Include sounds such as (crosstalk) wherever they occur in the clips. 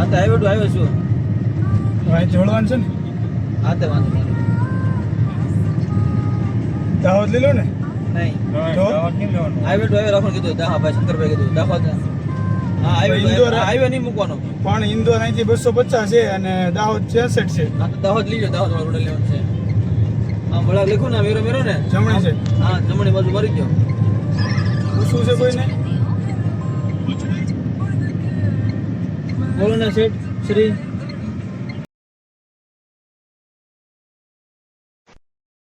હા તો આવ્યો તો આવ્યો છું. ભાઈ જોડવાનું છે ને? હા તો વાંધો નહીં. દાહોદ લઈ લો ને? નહીં. આવ્યો રાખવાનું કીધું હા ભાઈ શંકરભાઈ કીધું દાખવા હા આવ્યો તો ઇન્દોર- આવ્યો. આવ્યો નહીં મૂકવાનો. પણ ઇન્દોર અહીંથી બસો પચાસ છે અને દાહોદ છેસઠ છે. હા તો દાહોદ લીજો દાહોદ વાળો રોડ લેવાનું છે. હા વળાક લખ્યું ને મેરો મેરો ને. જમણી છે. હા જમણી બાજુ મરી ગયો શું છે કોઈને? બોલો ને શ્રી.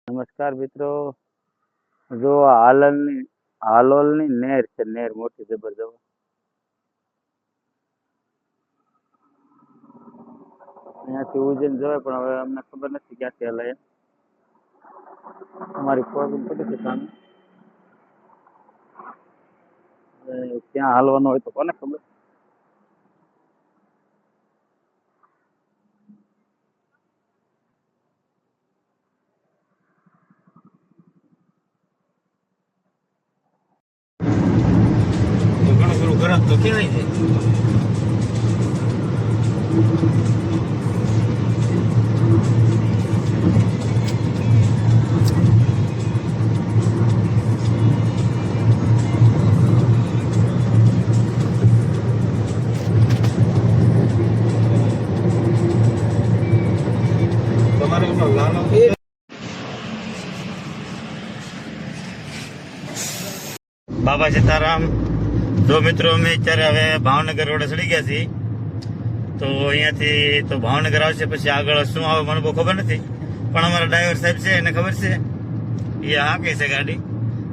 નમસ્કાર મિત્રો. જો હાલની હાલલની નેર છે, નેર મોટી જબરજસ્ત અહીંયાથી ઉજ્જૈન જવાય, પણ હવે અમને ખબર નથી ક્યાંથી હલાય અમારી પ્રોબ્લેમ પડી છે સામે. ક્યાં હાલવાનું હોય તો કોને ખબર તો ઘણું ખરું ખરાબ તો કેવાય છે તમારે ઓલો લાલો બાબા સીતારામ જો મિત્રો અમે અત્યારે હવે ભાવનગર રોડે ચડી ગયા છીએ. તો અહીંયાથી તો ભાવનગર આવશે, પછી આગળ શું આવે મને બહુ ખબર નથી. પણ અમારા ડ્રાઈવર સાહેબ છે, એને ખબર છે. એ હાંકે છે ગાડી.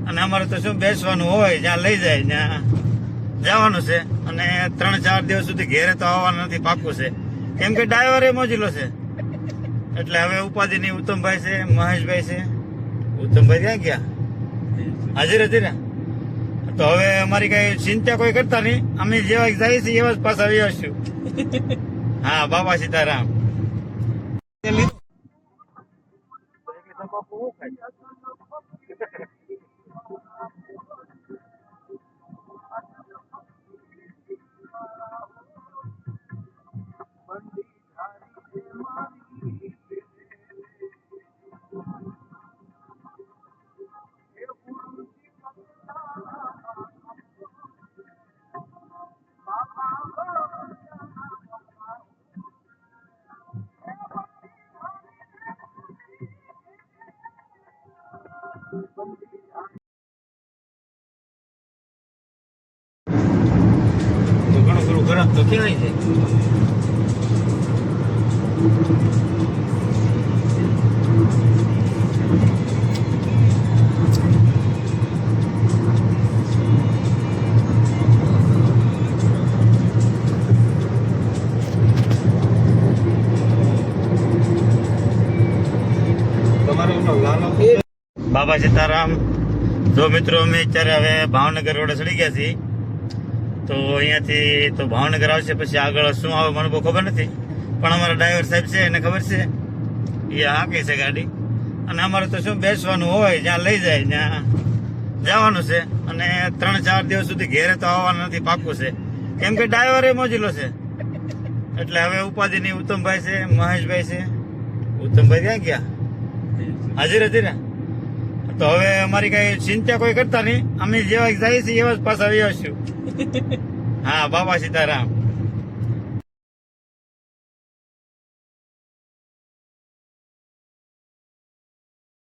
અને અમારે તો શું બેસવાનું હોય, જ્યાં લઈ જાય, ત્યાં જવાનું છે. અને ત્રણ ચાર દિવસ સુધી ઘેરે તો આવવાનું નથી પાકું છે. કેમ કે ડ્રાઈવર એ મોજીલો છે. એટલે હવે ઉપાધિની ઉત્તમભાઈ છે, મહેશભાઈ છે. ઉત્તમભાઈ ક્યાં ગયા? હાજર હતી ને તો હવે અમારી કઈ ચિંતા કોઈ કરતા નહીં. અમે જેવા જઈએ છીએ એવા જ પાછા આવી આવશું (laughs) હા બાબા સીતારામ. તો ઘણું ઘણું ખરાબ તો કેવાય છે. તમારે લાલો બાબા સીતારામ. જો મિત્રો અમે અત્યારે હવે ભાવનગર રોડે ચડી ગયા છીએ તો અહીંયાથી તો ભાવનગર આવશે પછી આગળ શું આવે મને બહુ ખબર નથી. પણ અમારા ડ્રાઈવર સાહેબ છે એને ખબર છે? એ હાંકે છે ગાડી. અને અમારે તો શું બેસવાનું હોય જ્યાં લઈ જાય ત્યાં જવાનું છે. અને ત્રણ ચાર દિવસ સુધી ઘેરે તો આવવાનું નથી પાકું છે. કેમ કે ડ્રાઈવર એ મોજીલો છે. એટલે હવે ઉપાધિની ઉત્તમભાઈ છે મહેશભાઈ છે. ઉત્તમભાઈ ક્યાં ગયા? હાજર હતી ને? તો હવે અમારી કઈ ચિંતા કોઈ કરતા નહીં. અમે જેવા જઈએ છીએ એવા જ પાછા આવી આવશું (laughs) હા બાબા સીતારામ.